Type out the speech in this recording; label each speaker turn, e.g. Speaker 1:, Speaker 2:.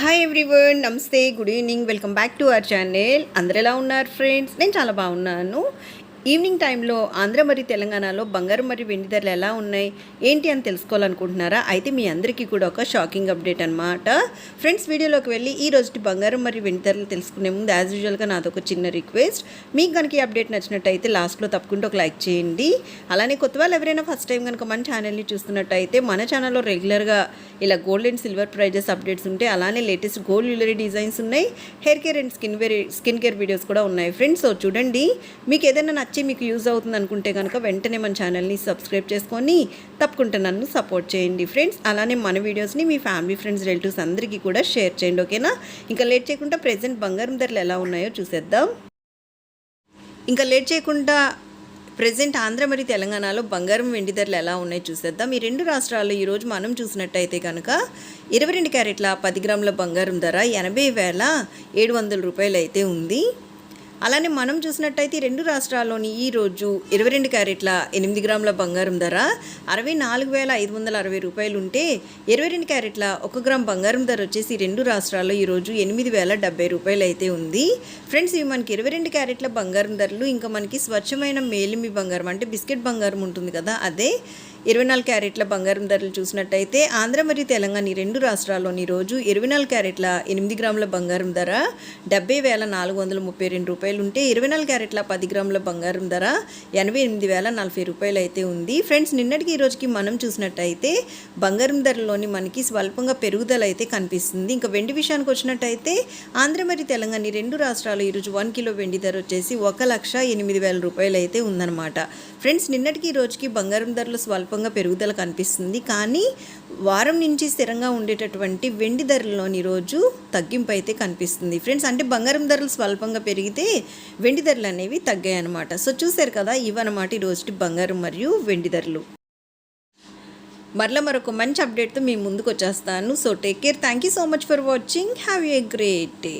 Speaker 1: Hi everyone నమస్తే good evening welcome back to our channel అందరు ఎలా ఉన్నారు ఫ్రెండ్స్ నేను చాలా బాగున్నాను. ఈవినింగ్ టైంలో ఆంధ్ర మరియు తెలంగాణలో బంగారం మరియు వెండి ధరలు ఎలా ఉన్నాయి ఏంటి అని తెలుసుకోవాలనుకుంటున్నారా? అయితే మీ అందరికీ కూడా ఒక షాకింగ్ అప్డేట్ అనమాట ఫ్రెండ్స్ వీడియోలోకి వెళ్ళి ఈ రోజు బంగారం మరియు వెండి ధరలు తెలుసుకునే ముందు యాజ్ యూజువల్గా నాదొక చిన్న రిక్వెస్ట్ మీకు కనుక ఈ అప్డేట్ నచ్చినట్టయితే లాస్ట్లో తప్పకుండా ఒక లైక్ చేయండి. అలానే కొత్త వాళ్ళు ఎవరైనా ఫస్ట్ టైం కనుక మన ఛానల్ని చూస్తున్నట్టయితే మన ఛానల్లో రెగ్యులర్గా ఇలా gold and silver prices updates ఉంటాయి అలానే లేటెస్ట్ గోల్డ్ జ్యువెలరీ డిజైన్స్ ఉన్నాయి. Hair care and skin wear skin care videos కూడా ఉన్నాయి. ఫ్రెండ్స్ సో చూడండి. మీకు ఏదైనా నచ్చి మీకు యూజ్ అవుతుంది అనుకుంటే కనుక వెంటనే మన ఛానల్ని సబ్స్క్రైబ్ చేసుకొని తప్పకుండా నన్ను సపోర్ట్ చేయండి ఫ్రెండ్స్. అలానే మన వీడియోస్ని మీ ఫ్యామిలీ ఫ్రెండ్స్ రిలేటివ్స్ అందరికీ కూడా షేర్ చేయండి ఓకేనా? ఇంకా లేట్ చేయకుండా ప్రెజెంట్ బంగారం ధరలు ఎలా ఉన్నాయో చూసేద్దాం. ఇంకా లేట్ చేయకుండా ప్రజెంట్ ఆంధ్ర మరియు తెలంగాణలో బంగారం వెండి ధరలు ఎలా ఉన్నాయో చూసేద్దాం. ఈ రెండు రాష్ట్రాల్లో ఈరోజు మనం చూసినట్టయితే కనుక ఇరవై రెండు క్యారెట్ల పది గ్రాముల బంగారం ధర ఎనభై వేల ఏడు వందల రూపాయలు అయితే ఉంది. అలానే మనం చూసినట్టయితే రెండు రాష్ట్రాల్లోని ఈ రోజు ఇరవై రెండు క్యారెట్ల ఎనిమిది గ్రాముల బంగారం ధర అరవై నాలుగు వేల ఐదు వందల అరవై రూపాయలు ఉంటే ఇరవై రెండు క్యారెట్ల ఒక గ్రామ్ బంగారం ధర వచ్చేసి రెండు రాష్ట్రాల్లో ఈరోజు ఎనిమిది వేల డెబ్బై రూపాయలు అయితే ఉంది. ఫ్రెండ్స్ ఇవి మనకి ఇరవై రెండు క్యారెట్ల బంగారం ధరలు ఇంకా మనకి స్వచ్ఛమైన మేలిమి బంగారం అంటే బిస్కెట్ బంగారం ఉంటుంది కదా అదే ఇరవై నాలుగు క్యారెట్ల బంగారం ధరలు చూసినట్టయితే ఆంధ్ర మరియు తెలంగాణ ఈ రెండు రాష్ట్రాల్లోని రోజు ఇరవై నాలుగు క్యారెట్ల ఎనిమిది గ్రాముల బంగారం ధర డెబ్బై వేల నాలుగు వందల ముప్పై రెండు రూపాయలు ఉంటే ఇరవై నాలుగు క్యారెట్ల పది గ్రాముల బంగారం ధర ఎనభై ఎనిమిది వేల నలభై రూపాయలు అయితే ఉంది. ఫ్రెండ్స్ నిన్నటికి ఈ రోజుకి మనం చూసినట్టయితే బంగారం ధరలోని మనకి స్వల్పంగా పెరుగుదల అయితే కనిపిస్తుంది. ఇంకా వెండి విషయానికి వచ్చినట్టయితే ఆంధ్ర మరియు తెలంగాణ ఈ రెండు రాష్ట్రాలు ఈరోజు వన్ కిలో వెండి ధర వచ్చేసి ఒక లక్ష ఎనిమిది వేల రూపాయలు అయితే ఉందన్నమాట. ఫ్రెండ్స్ నిన్నటికి ఈ రోజుకి బంగారం ధరలు స్వల్పంగా పెరుగుదల కనిపిస్తుంది. కానీ వారం నుంచి స్థిరంగా ఉండేటటువంటి వెండి ధరల్లోని రోజు తగ్గింపు అయితే కనిపిస్తుంది. ఫ్రెండ్స్ అంటే బంగారం ధరలు స్వల్పంగా పెరిగితే వెండి ధరలు అనేవి తగ్గాయి అనమాట సో చూసారు కదా ఇవన్నమాట ఈరోజు బంగారం మరియు వెండి ధరలు. మరలా మరొక మంచి అప్డేట్తో మీ ముందుకు వచ్చేస్తాను so take care thank you so much for watching have a great day